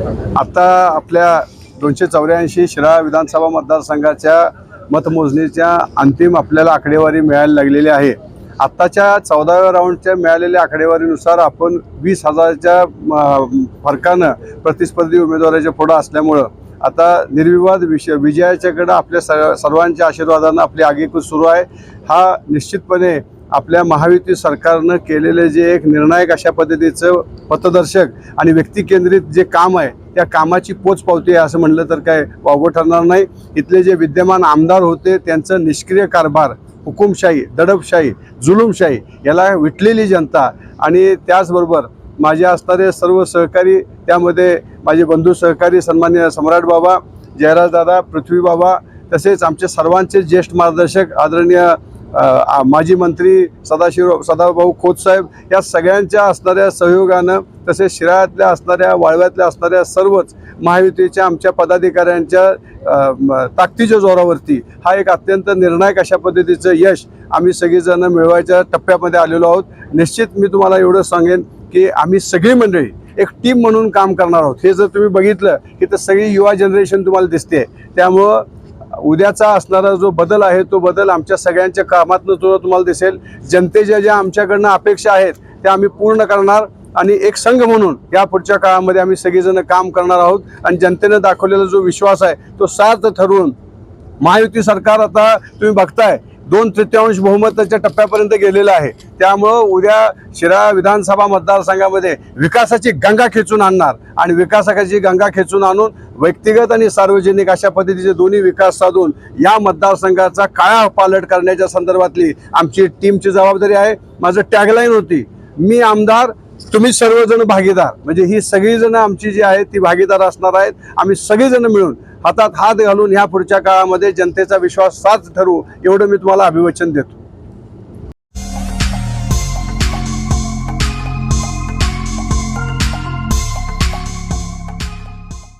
आता आपल्या दोनशे चौऱ्याऐंशी शिराळा विधानसभा मतदारसंघाच्या मतमोजणीच्या अंतिम आपल्याला आकडेवारी मिळायला लागलेली आहे. आत्ताच्या चौदाव्या राऊंडच्या मिळालेल्या आकडेवारीनुसार आपण वीस हजाराच्या फरकानं प्रतिस्पर्धी उमेदवाराच्या पुढं असल्यामुळं आता निर्विवाद विषय विजयाच्याकडं आपल्या स सर्वांच्या आशीर्वादानं आपली आगेकूच सुरू आहे. हा निश्चितपणे आपल्या महायुती सरकारनं केलेले जे एक निर्णायक अशा पद्धतीचं पथदर्शक आणि व्यक्तिकेंद्रित जे काम आहे त्या कामाची पोचपावती आहे असं म्हणलं तर काय वावगं ठरणार नाही. इथले जे विद्यमान आमदार होते त्यांचं निष्क्रिय कारभार हुकुमशाही दडपशाही जुलूमशाही याला विटलेली जनता आणि त्याचबरोबर माझे असणारे सर्व सहकारी त्यामध्ये माझे बंधू सहकारी सन्मान्य सम्राट बाबा जयराजदादा पृथ्वी बाबा तसेच आमचे सर्वांचे ज्येष्ठ मार्गदर्शक आदरणीय माजी मंत्री सदाशिव सदाभाऊ खोतसाहेब या सगळ्यांच्या असणाऱ्या सहयोगानं तसेच शिराळ्यातल्या असणाऱ्या वाळव्यातल्या असणाऱ्या सर्वच महायुतीच्या आमच्या पदाधिकाऱ्यांच्या ताकदीच्या जोरावरती हा एक अत्यंत निर्णायक अशा पद्धतीचं यश आम्ही सगळीजणं मिळवायच्या टप्प्यामध्ये आलेलो आहोत. निश्चित मी तुम्हाला एवढं सांगेन की आम्ही सगळी मंडळी एक टीम म्हणून काम करणार आहोत. हे जर तुम्ही बघितलं की तर सगळी युवा जनरेशन तुम्हाला दिसते त्यामुळं उद्याचा असणारा जो बदल आहे तो बदल आमच्या सगळ्यांच्या कामातनं तो तुम्हाला दिसेल. जनतेच्या ज्या आमच्याकडनं अपेक्षा आहेत त्या आम्ही पूर्ण करणार. आणि एक संघ म्हणून या पुढच्या काळामध्ये आम्ही सगळेजण काम करणार आहोत. आणि जनतेनं दाखवलेला जो विश्वास आहे तो सार्थ ठरवून महायुती सरकार आता तुम्ही बघताय दोन तृतीयांश बहुमताच्या टप्प्यापर्यंत गेलेलं आहे. त्यामुळं उद्या शिराळा विधानसभा मतदारसंघामध्ये विकासाची गंगा खेचून आणणार. आणि विकासाची गंगा खेचून आणून व्यक्तिगत आणि सार्वजनिक अशा पद्धतीचे दोन्ही विकास साधून या मतदारसंघाचा काळा पालट करण्याच्या संदर्भातली आमची टीमची जबाबदारी आहे. माझं टॅगलाईन होती मी आमदार तुम्ही सर्वजण भागीदार. म्हणजे ही सगळीजण आमची जी आहे ती भागीदार असणार आहेत. आम्ही सगळीजण मिळून हातात हात घालून ह्या पुढच्या काळामध्ये जनतेचा विश्वास साथ ठरवू एवढं मी तुम्हाला अभिवचन देतो.